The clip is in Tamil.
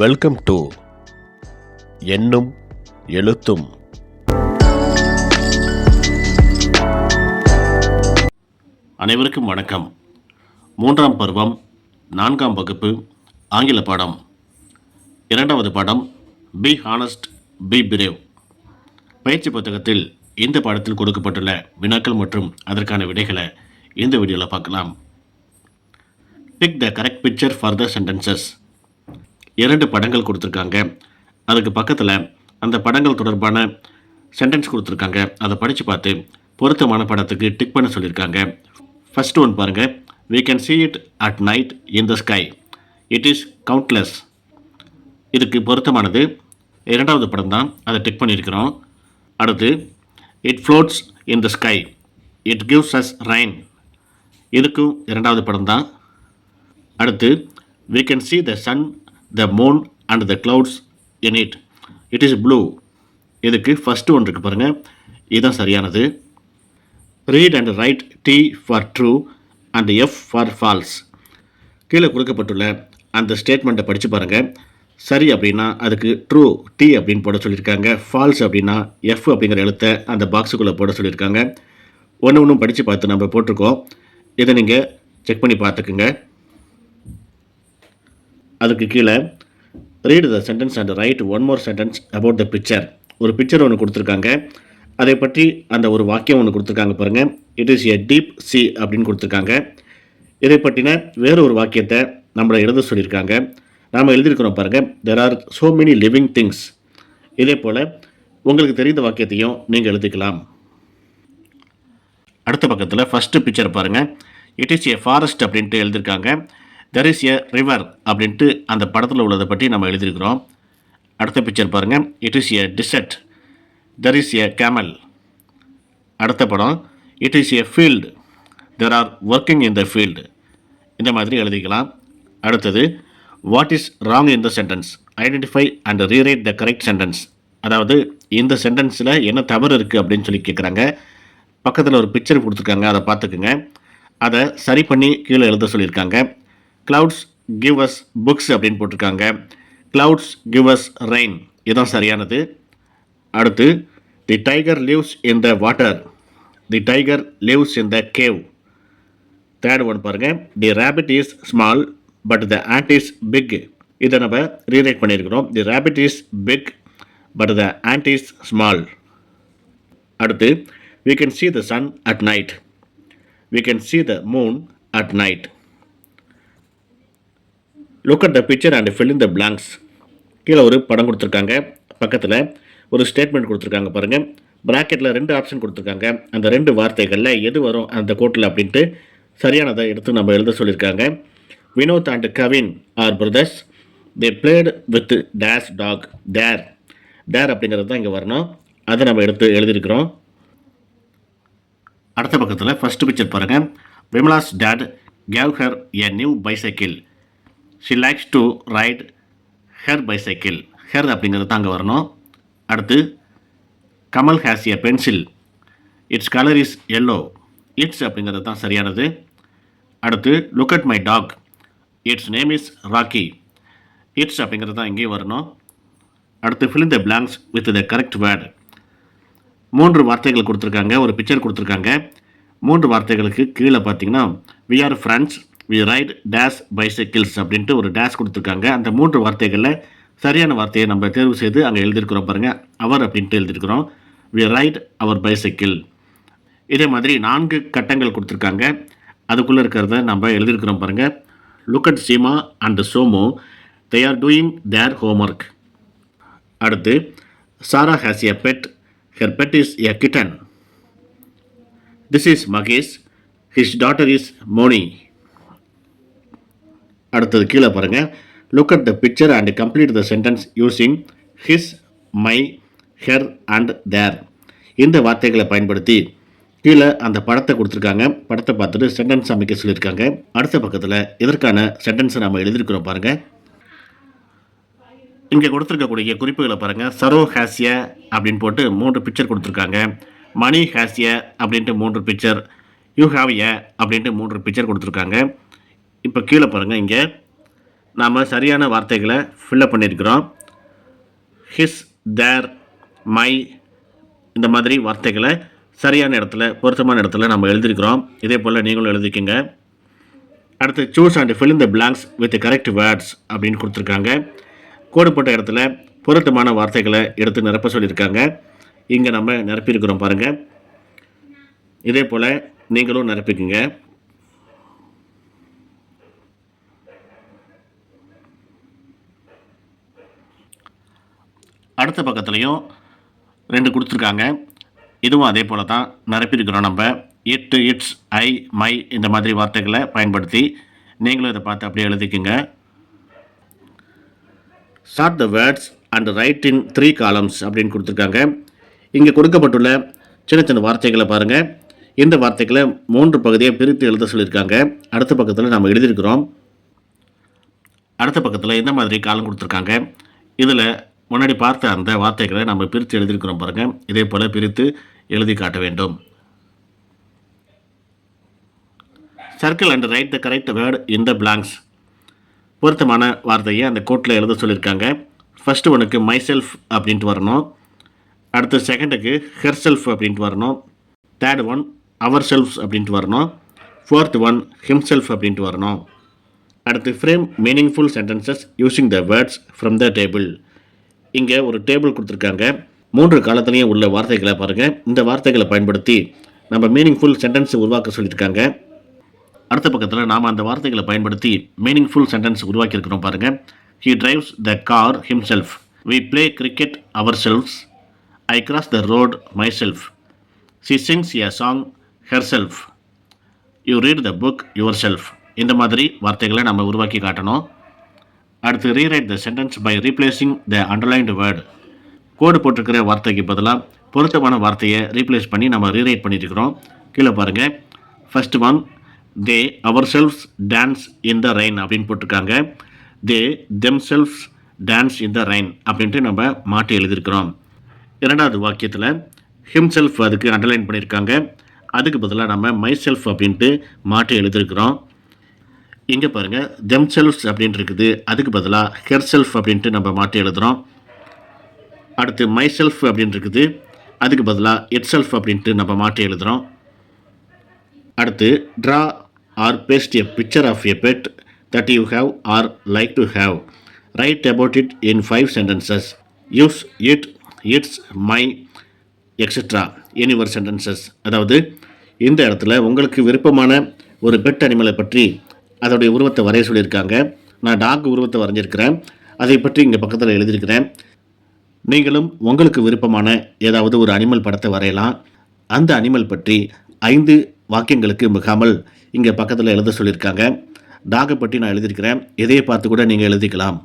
வெல்கம் டு எண்ணும் எழுத்தும் அனைவருக்கும் வணக்கம். மூன்றாம் பருவம் நான்காம் வகுப்பு ஆங்கில பாடம். இரண்டாவது பாடம் பி ஹானஸ்ட் பி பிரேவ் பயிற்சி புத்தகத்தில் இந்த பாடத்தில் கொடுக்கப்பட்டுள்ள வினாக்கள் மற்றும் அதற்கான விடைகளை இந்த வீடியோவில் பார்க்கலாம். Pick the correct picture for the sentences இரண்டு படங்கள் கொடுத்துருக்காங்க. அதுக்கு பக்கத்தில் அந்த படங்கள் தொடர்பான சென்டென்ஸ் கொடுத்துருக்காங்க. அதை படித்து பார்த்து பொருத்தமான படத்துக்கு டிக் பண்ண சொல்லியிருக்காங்க. ஃபஸ்ட்டு ஒன் பாருங்கள் we can see it at night in the sky it is countless இதுக்கு பொருத்தமானது. இரண்டாவது படம் தான். அதை டிக் பண்ணியிருக்கிறோம். அடுத்து it floats in the sky it gives us rain இதுக்கும் இரண்டாவது படம் தான். அடுத்து we can see the sun the moon and the clouds in it it is blue இதுக்கு ஃபஸ்ட்டு ஒன்று இருக்கு பாருங்கள் இதுதான் சரியானது. Read and write T for true and F for false கீழே கொடுக்கப்பட்டுள்ள அந்த ஸ்டேட்மெண்ட்டை படித்து பாருங்கள் சரி அப்படின்னா அதுக்கு ட்ரூ டி அப்படின்னு போட சொல்லியிருக்காங்க. ஃபால்ஸ் அப்படின்னா எஃப் அப்படிங்கிற எழுத்தை அந்த பாக்ஸுக்குள்ளே போட சொல்லியிருக்காங்க. ஒன்று ஒன்றும் படித்து பார்த்து நம்ம போட்டிருக்கோம். இதை நீங்கள் செக் பண்ணி பார்த்துக்குங்க. அதுக்கு கீழே read the sentence and write one more sentence about the picture ஒரு பிக்சர் ஒன்று கொடுத்துருக்காங்க. அதை பற்றி அந்த ஒரு வாக்கியம் ஒன்று கொடுத்துருக்காங்க பாருங்கள் it is a deep sea அப்படின்னு கொடுத்துருக்காங்க. இதை பற்றின வேறு ஒரு வாக்கியத்தை நம்மளை எழுத சொல்லியிருக்காங்க. நாம் எழுதியிருக்கிறோம் பாருங்கள் there are so many living things இதே போல் உங்களுக்கு தெரிந்த வாக்கியத்தையும் நீங்கள் எழுதிக்கலாம். அடுத்த பக்கத்தில் ஃபஸ்ட்டு பிக்சர் பாருங்கள் இட் இஸ் எ ஃபாரஸ்ட் அப்படின்ட்டு எழுதியிருக்காங்க. தெர் இஸ் எ ரிவர் அப்படின்ட்டு அந்த படத்தில் உள்ளதை பற்றி நம்ம எழுதியிருக்கிறோம். அடுத்த பிக்சர் பாருங்கள் it is a desert there is a camel அடுத்த படம். It is a field there are working in the field இந்த மாதிரி எழுதிக்கலாம். அடுத்தது what is wrong in the sentence identify and rewrite the correct sentence அதாவது இந்த சென்டென்ஸில் என்ன தவறு இருக்குது அப்படின்னு சொல்லி கேட்குறாங்க பக்கத்தில் ஒரு பிக்சர் கொடுத்துருக்காங்க. அதை பார்த்துக்குங்க. அதை சரி பண்ணி கீழே எழுத சொல்லியிருக்காங்க. கிளவுட்ஸ் கிவ் அஸ் புக்ஸ் அப்படின்னு போட்டிருக்காங்க. கிளவுட்ஸ் கிவ் அஸ் ரெயின் இதுதான் சரியானது. அடுத்து the tiger lives in the water the tiger lives in the cave third one பாருங்கள் the rabbit is small but the ant is big இதை நம்ம ரீரைட் பண்ணியிருக்கிறோம். The rabbit is big but the ant is small அடுத்து we can see the sun at night we can see the moon at night look at the picture and fill in the blanks கீழே ஒரு படம் கொடுத்துருக்காங்க. பக்கத்தில் ஒரு ஸ்டேட்மெண்ட் கொடுத்துருக்காங்க பாருங்கள் ப்ராக்கெட்டில் ரெண்டு ஆப்ஷன் கொடுத்துருக்காங்க. அந்த ரெண்டு வார்த்தைகளில் எது வரும் அந்த கோட்டில் அப்படின்ட்டு சரியானதை எடுத்து நம்ம எழுத சொல்லியிருக்காங்க. Vinod and Kavin are brothers they played with dash dog their their அப்படிங்கிறது தான் இங்கே வரணும். அதை நம்ம எடுத்து எழுதியிருக்கிறோம். அடுத்த பக்கத்தில் ஃபஸ்ட்டு பிக்சர் பாருங்கள் Vimala's dad gave her a new bicycle she likes to ride her bicycle her அப்படிங்கிறது தாங்க வரணும். அடுத்து Kamal has a pencil its colour is yellow its அப்படிங்கிறது தான் சரியானது. அடுத்து look at my dog its name is Rocky its அப்படிங்கிறது தான் இங்கேயும் வரணும். அடுத்து fill the blanks with the correct word மூன்று வார்த்தைகள் கொடுத்துருக்காங்க. ஒரு பிக்சர் கொடுத்துருக்காங்க. மூன்று வார்த்தைகளுக்கு கீழே பார்த்தீங்கன்னா we are friends we ride dash bicycles அப்படின்ட்டு ஒரு டேஷ் கொடுத்துருக்காங்க. அந்த மூன்று வார்த்தைகளில் சரியான வார்த்தையை நம்ம தேர்வு செய்து அங்கே எழுதியிருக்கிறோம் பாருங்கள் அவர் அப்படின்ட்டு எழுதியிருக்கிறோம். வி ரைட் அவர் பைசைக்கிள் இதே மாதிரி நான்கு கட்டங்கள் கொடுத்துருக்காங்க. அதுக்குள்ளே இருக்கிறத நம்ம எழுதியிருக்கிறோம் பாருங்கள் look at Seema and Somo they are doing their homework அடுத்து Sara has a pet her pet is a kitten this is Mahesh his daughter is Moni அடுத்தது கீழே பாருங்கள் look at the picture and complete the sentence using his my her and their இந்த வார்த்தைகளை பயன்படுத்தி கீழே அந்த படத்தை கொடுத்துருக்காங்க. படத்தை பார்த்துட்டு சென்டென்ஸ் அமைக்க சொல்லியிருக்காங்க. அடுத்த பக்கத்தில் இதற்கான சென்டென்ஸை நம்ம எழுதியிருக்கிறோம் பாருங்கள் இங்கே கொடுத்துருக்கக்கூடிய குறிப்புகளை பாருங்கள் சரோ ஹாசிய அப்படின்னு போட்டு மூன்று பிக்சர் கொடுத்துருக்காங்க. மணி ஹாசிய அப்படின்ட்டு மூன்று பிக்சர் யூ ஹாவிய அப்படின்ட்டு மூன்று பிக்சர் கொடுத்துருக்காங்க. இப்போ கீழே பாருங்கள் இங்கே. நாம் சரியான வார்த்தைகளை ஃபில்லப் பண்ணியிருக்கிறோம். ஹிஸ் தேர் மை இந்த மாதிரி வார்த்தைகளை சரியான இடத்துல பொருத்தமான இடத்துல நம்ம எழுதியிருக்கிறோம். இதே போல் நீங்களும் எழுதிக்கங்க. அடுத்து choose and fill in the blanks with correct words அப்படின்னு கொடுத்துருக்காங்க. கோடு போட்ட இடத்துல பொருத்தமான வார்த்தைகளை எடுத்து நிரப்ப சொல்லியிருக்காங்க. இங்கே நம்ம நிரப்பியிருக்கிறோம் பாருங்கள் இதே போல் நீங்களும் நிரப்பிக்குங்க. அடுத்த பக்கத்துலேயும் ரெண்டு கொடுத்துருக்காங்க. இதுவும் அதே போல் தான் நிரப்பியிருக்கிறோம் நம்ம. இட் இட்ஸ் ஐ மை இந்த மாதிரி வார்த்தைகளை பயன்படுத்தி நீங்களும் இதை பார்த்து அப்படியே எழுதிக்குங்க. Sort the words and write in three columns அப்படின்னு கொடுத்துருக்காங்க. இங்கே கொடுக்கப்பட்டுள்ள சின்ன சின்ன வார்த்தைகளை பாருங்கள் இந்த வார்த்தைகளை மூன்று பகுதியை பிரித்து எழுத சொல்லியிருக்காங்க. அடுத்த பக்கத்தில் நம்ம எழுதியிருக்கிறோம். அடுத்த பக்கத்தில் இந்த மாதிரி காலம் கொடுத்துருக்காங்க. இதில் முன்னாடி பார்த்த அந்த வார்த்தைகளை நம்ம பிரித்து எழுதியிருக்கிறோம் பாருங்கள் இதே போல் பிரித்து எழுதி காட்ட வேண்டும். Circle and write the correct word in the blanks பொருத்தமான வார்த்தையை அந்த கோட்டில் எழுத சொல்லியிருக்காங்க. ஃபஸ்ட்டு ஒனுக்கு மை செல்ஃப் அப்படின்ட்டு வரணும். அடுத்து செகண்டுக்கு ஹெர் செல்ஃப் அப்படின்ட்டு வரணும். தேர்ட் ஒன் அவர் செல்ஃப்ஸ் அப்படின்ட்டு வரணும். ஃபோர்த் ஒன் ஹிம் செல்ஃப் அப்படின்ட்டு வரணும். அடுத்து frame meaningful sentences using the words from the table இங்கே ஒரு டேபிள் கொடுத்துருக்காங்க. மூன்று காலத்துலேயும் உள்ள வார்த்தைகளை பாருங்கள் இந்த வார்த்தைகளை பயன்படுத்தி நம்ம மீனிங்ஃபுல் சென்டென்ஸ் உருவாக்க சொல்லியிருக்காங்க. அடுத்த பக்கத்தில் நாம் அந்த வார்த்தைகளை பயன்படுத்தி மீனிங்ஃபுல் சென்டென்ஸ் உருவாக்கியிருக்கிறோம் பாருங்கள் he drives the car himself we play cricket ourselves I cross the road myself she sings a song herself you read the book yourself இந்த மாதிரி வார்த்தைகளை நம்ம உருவாக்கி காட்டணும். அடுத்து rewrite the sentence by replacing the underlined word கோடு போட்டிருக்கிற வார்த்தைக்கு பதிலாக பொருத்தமான வார்த்தையை ரீப்ளேஸ் பண்ணி நம்ம ரீரைட் பண்ணியிருக்கிறோம். கீழே பாருங்கள் first one they ourselves dance in the rain அப்படின்னு போட்டிருக்காங்க. They themselves dance in the rain அப்படின்ட்டு நம்ம மாட்டி எழுதியிருக்கிறோம். இரண்டாவது வாக்கியத்தில் ஹிம் செல்ஃப் அதுக்கு அண்டர்லைன் பண்ணியிருக்காங்க. அதுக்கு பதிலாக நம்ம மை செல்ஃப் அப்படின்ட்டு மாட்டி எழுதியிருக்கிறோம். இங்கே பாருங்கள் தெம் செல்ஃப்ஸ் அப்படின்ட்டு இருக்குது. அதுக்கு பதிலாக ஹெர் செல்ஃப் அப்படின்ட்டு நம்ம மாற்றி எழுதுகிறோம் அடுத்து மை செல்ஃப் அப்படின்னு இருக்குது. அதுக்கு பதிலாக இட் செல்ஃப் அப்படின்ட்டு நம்ம மாற்றி எழுதுகிறோம் அடுத்து draw or paste a picture of a pet that you have or like to have write about it in five sentences use it its my etcetera in your sentences அதாவது இந்த இடத்துல உங்களுக்கு விருப்பமான ஒரு பெட் அனிமலை பற்றி அதோடைய உருவத்தை வரைய சொல்லியிருக்காங்க. நான் டாக் உருவத்தை வரைஞ்சிருக்கிறேன். அதை பற்றி இங்கே பக்கத்தில் எழுதியிருக்கிறேன். நீங்களும் உங்களுக்கு விருப்பமான ஏதாவது ஒரு அனிமல் படத்தை வரையலாம். அந்த அனிமல் பற்றி ஐந்து வாக்கியங்களுக்கு மிகாமல் இங்கே பக்கத்தில் எழுத சொல்லியிருக்காங்க. டாகை பற்றி நான் எழுதியிருக்கிறேன். எதையை பார்த்து கூட நீங்கள் எழுதிக்கலாம்.